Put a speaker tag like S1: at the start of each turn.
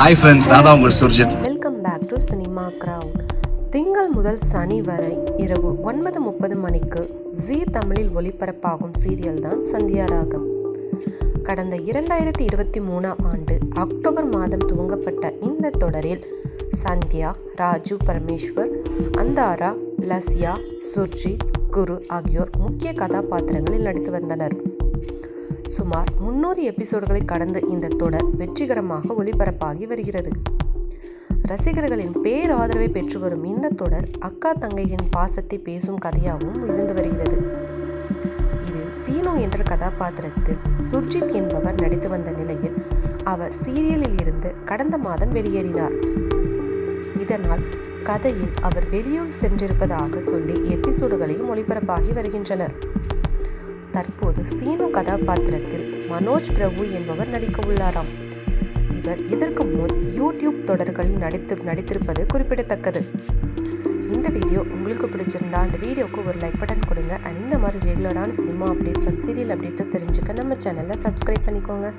S1: Hi friends நான் தான் உங்கள் Surjith.
S2: Welcome back to cinema crowd திங்கள் முதல் சனி வரை இரவு ஒன்பது முப்பது மணிக்கு ஜீ தமிழில் ஒளிபரப்பாகும் சீரியல் தான் சந்தியா ராகம். கடந்த இரண்டாயிரத்தி இருபத்தி மூணாம் ஆண்டு அக்டோபர் மாதம் துவங்கப்பட்ட இந்த தொடரில் சந்தியா ராஜு பரமேஸ்வர் அந்தாரா லஸ்யா சுர்ஜித் குரு ஆகியோர் முக்கிய கதாபாத்திரங்களில் நடித்து வந்தனர். சுமார் முன்னூறு எபிசோடுகளை கடந்து இந்த தொடர் வெற்றிகரமாக ஒளிபரப்பாகி வருகிறது. ரசிகர்களின் பேராதரவை பெற்று வரும் இந்த தொடர் அக்கா தங்கையின் பாசத்தை பேசும் கதையாகவும் இருந்து வருகிறது. இதில் சீனு என்ற கதாபாத்திரத்தில் சுர்ஜித் என்பவர் நடித்து வந்த நிலையில் அவர் சீரியலில் இருந்து கடந்த மாதம் வெளியேறினார். இதனால் கதையில் அவர் வெளியூர் சென்றிருப்பதாக சொல்லி எபிசோடுகளையும் ஒளிபரப்பாகி வருகின்றனர். தற்போது சீனு கதாபாத்திரத்தில் மனோஜ் பிரபு என்பவர் நடிக்க உள்ளாராம் இவர் இதற்கு முன் யூடியூப் தொடர்களில் நடித்து நடித்திருப்பது குறிப்பிடத்தக்கது. இந்த வீடியோ உங்களுக்கு பிடிச்சிருந்தா அந்த வீடியோக்கு ஒரு லைக் பட்டன் கொடுங்க. அண்ட் இந்த மாதிரி ரெகுலரான சினிமா அப்டேட்ஸ் அண்ட் சீரியல் அப்டேட்ஸை தெரிஞ்சுக்க நம்ம சேனலை சப்ஸ்கிரைப் பண்ணிக்கோங்க.